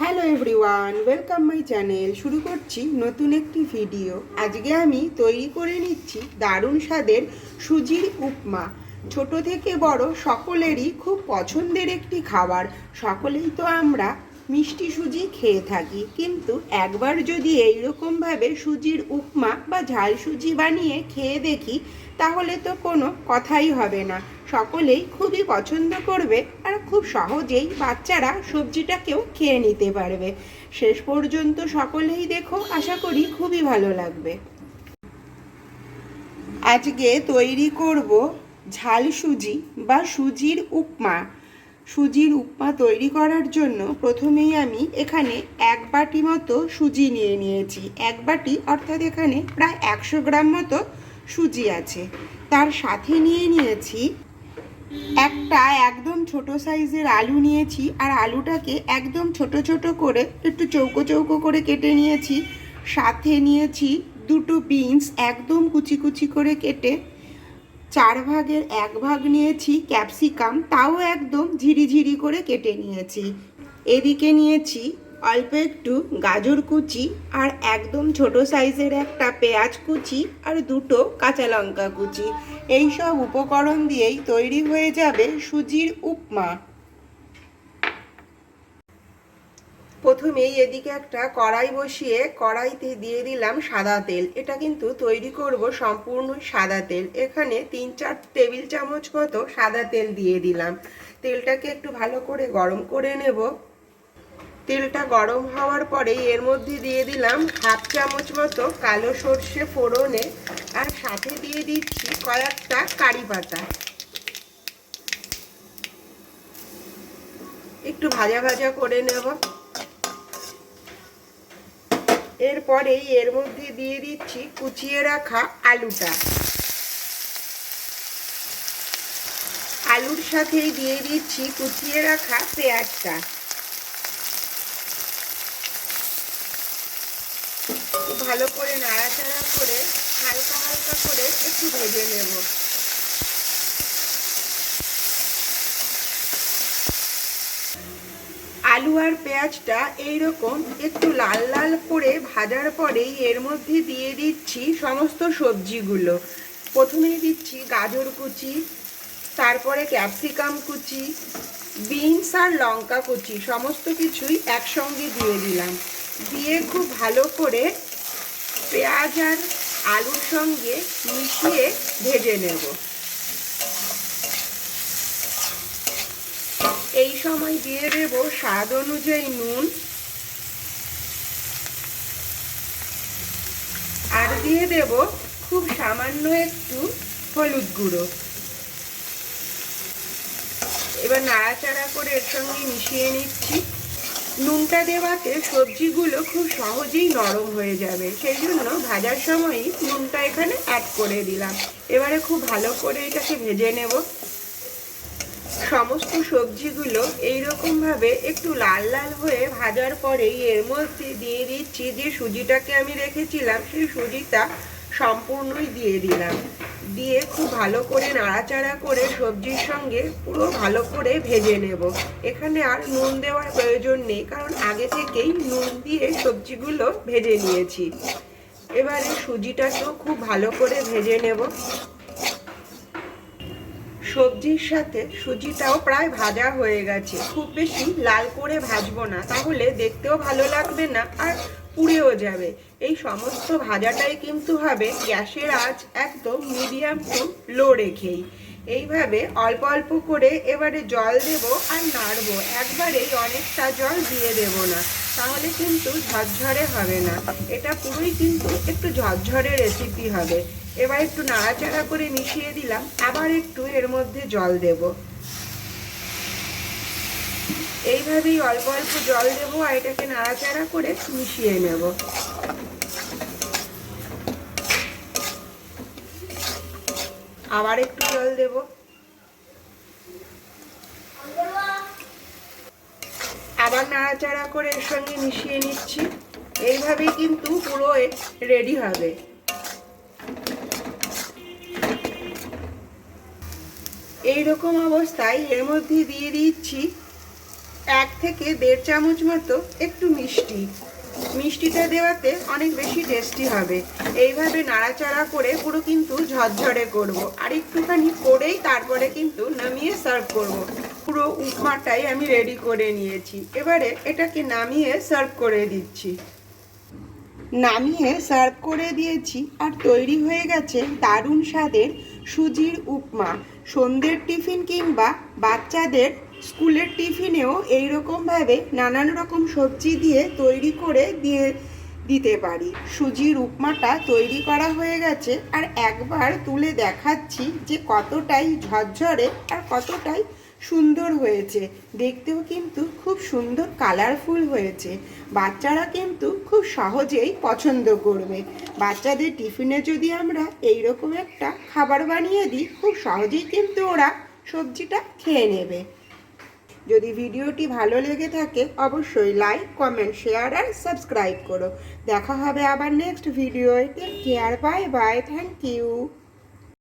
Hello everyone, welcome my channel. শুরু করছি নতুন একটি ভিডিও। আজকে আমি তৈরি করে নিচ্ছি দারুণ স্বাদের সুজির উপমা। ছোট থেকে বড় সকলেরই খুব পছন্দের একটি খাবার। সকলেই তো আমরা মিষ্টি সুজি খেয়ে থাকি। কিন্তু একবার যদি এইরকমভাবে সুজির উপমা বা ঝাল সুজি বানিয়ে খেয়ে দেখি, তাহলে তো কোনো কথাই হবে না। সকলেই খুবই পছন্দ করবে আর খুব সহজেই বাচ্চারা সবজিটাকেও খেয়ে নিতে পারবে। শেষ পর্যন্ত সকলেই দেখো, আশা করি খুবই ভালো লাগবে। আজকে তৈরি করব ঝাল সুজি বা সুজির উপমা। সুজির উপমা তৈরি করার জন্য প্রথমেই আমি এখানে এক বাটি মতো সুজি নিয়ে নিয়েছি। এক বাটি অর্থাৎ এখানে প্রায় একশো গ্রাম মতো সুজি আছে। তার সাথে নিয়ে নিয়েছি একটা একদম ছোট সাইজের আলু নিয়েছি আর আলুটাকে একদম ছোট ছোট করে একটু চৌকো চৌকো করে কেটে নিয়েছি। সাথে নিয়েছি দুটো বিনস একদম কুচি কুচি করে কেটে। চার ভাগের এক ভাগ নিয়েছি ক্যাপসিকাম, তাও একদম ঝিরিঝিরি করে কেটে নিয়েছি। এদিকে নিয়েছি অল্প একটু গাজর কুচি আর একদম ছোট সাইজের একটা পেঁয়াজ কুচি আর দুটো কাঁচা লঙ্কা কুচি। এই সব উপকরণ দিয়েই তৈরি হয়ে যাবে সুজির উপমা। প্রথমেই এদিকে একটা কড়াই বসিয়ে কড়াইতে দিয়ে দিলাম সাদা তেল। এটা কিন্তু তৈরি করব সম্পূর্ণ সাদা তেল। এখানে তিন চার টেবিল চামচ মতো সাদা তেল দিয়ে দিলাম। তেলটাকে একটু ভালো করে গরম করে নেব। তেলটা গরম হওয়ার পরে এর মধ্যে দিয়ে দিলাম হাফ চামচ মতো কালো সর্ষে ফোড়নে আর সাথে দিয়ে দিচ্ছি কয়েকটা কারি পাতা। একটু ভাজা ভাজা করে নেব। এরপরেই এর মধ্যে দিয়ে দিচ্ছি কুচিয়ে রাখা আলুটা। আলুর সাথেই দিয়ে দিচ্ছি কুচিয়ে রাখা পেঁয়াজটা। ভালো করে নাড়াচাড়া করে হালকা হালকা করে একটু ভেজে নেব। আলু আর পেঁয়াজটা এইরকম একটু লাল লাল করে ভাজার পরেই এর মধ্যে দিয়ে দিচ্ছি সমস্ত সবজিগুলো। প্রথমেই দিচ্ছি গাজর কুচি, তারপরে ক্যাপসিকাম কুচি, বিনস আর লঙ্কা কুচি, সমস্ত কিছুই একসঙ্গে দিয়ে দিলাম। দিয়ে খুব ভালো করে পেঁয়াজ আর আলুর সঙ্গে মিশিয়ে ভেজে নেব। এই সময় দিয়ে দেব স্বাদ অনুযায়ী নুন। আর দিয়ে দেব খুব সামান্য একটু হলুদ গুঁড়ো। এবার নাড়াচাড়া করে এর সঙ্গে মিশিয়ে নিচ্ছি। নুনটা দেওয়াতে সবজিগুলো খুব সহজেই নরম হয়ে যাবে। সেই জন্য ভাজার সময়ই নুনটা এখানে অ্যাড করে দিলাম। এবারে খুব ভালো করে এটাকে ভেজে নেব। সমস্ত সবজিগুলো এইরকমভাবে একটু লাল লাল হয়ে ভাজার পরেই এর মধ্যে দিয়ে দিচ্ছি। যে সুজিটাকে আমি রেখেছিলাম, সেই সুজিটা সম্পূর্ণই দিয়ে দিলাম। দিয়ে খুব ভালো করে নাড়াচাড়া করে সবজির সঙ্গে পুরো ভালো করে ভেজে নেব। এখানে আর নুন দেওয়ার প্রয়োজন নেই, কারণ আগে থেকেই নুন দিয়ে সবজিগুলো ভেজে নিয়েছি। এবারে সুজিটাকেও খুব ভালো করে ভেজে নেব। সবজির সাথে সুজিটাও প্রায় ভাজা হয়ে গেছে। খুব বেশি লাল করে ভাজবো না, তাহলে দেখতেও ভালো লাগবে না। আর পুড়েও যাবে। এই সমস্ত ভাজাটাই কিন্তু হবে গ্যাসের আঁচ একদম মিডিয়াম টু লো রেখেই। এইভাবে অল্প অল্প করে এবারে জল দেব আর নাড়বো। একবারেই অনেকটা জল দিয়ে দেব না, তাহলে কিন্তু ঝরঝরে হবে না। এটা পুরোই কিন্তু একটু ঝরঝরে রেসিপি হবে। এবার একটু নাড়াচাড়া করে মিশিয়ে দিলাম, আবার একটু এর মধ্যে জল দেব। এইভাবেই অল্প অল্প জল দেব আর এটাকে নাড়াচাড়া করে মিশিয়ে নেব। আবার একটু জল দেব। আবার নাড়াচাড়া করে এর সঙ্গে মিশিয়ে নিচ্ছি। এইভাবেই কিন্তু পুরো রেডি হবে। এই রকম অবস্থায় এর মধ্যে দিয়ে দিচ্ছি এক থেকে দেড় চামচ মতো একটু মিষ্টি। মিষ্টিটা দেওয়াতে অনেক বেশি টেস্টি হবে। এইভাবে নাড়াচাড়া করে পুরো কিন্তু ঝরঝরে করব। আর একটুখানি করেই তারপরে কিন্তু নামিয়ে সার্ভ করব। পুরো উপমাটাই আমি রেডি করে নিয়েছি। এবারে এটাকে নামিয়ে সার্ভ করে দিচ্ছি। নামিয়ে সার্ভ করে দিয়েছি আর তৈরি হয়ে গেছে দারুণ স্বাদের সুজির উপমা। সন্ধ্যের টিফিন কিংবা বাচ্চাদের স্কুলের টিফিনেও এই রকমভাবে নানান রকম সবজি দিয়ে তৈরি করে দিয়ে দিতে পারি। সুজির উপমাটা তৈরি করা হয়ে গেছে। আর একবার তুলে দেখাচ্ছি যে কতটাই ঝরঝরে আর কতটাই সুন্দর হয়েছে। দেখতেও কিন্তু খুব সুন্দর কালারফুল হয়েছে। বাচ্চারা কিন্তু খুব সহজেই পছন্দ করবে। বাচ্চাদের টিফিনে যদি আমরা এই রকম একটা খাবার বানিয়ে দিই, খুব সহজেই কিন্তু ওরা সবজিটা খেয়ে নেবে। যদি ভিডিওটি ভালো লেগে থাকে, অবশ্যই লাইক কমেন্ট শেয়ার আর সাবস্ক্রাইব করো। দেখা হবে আবার next ভিডিওয় take care bye bye thank you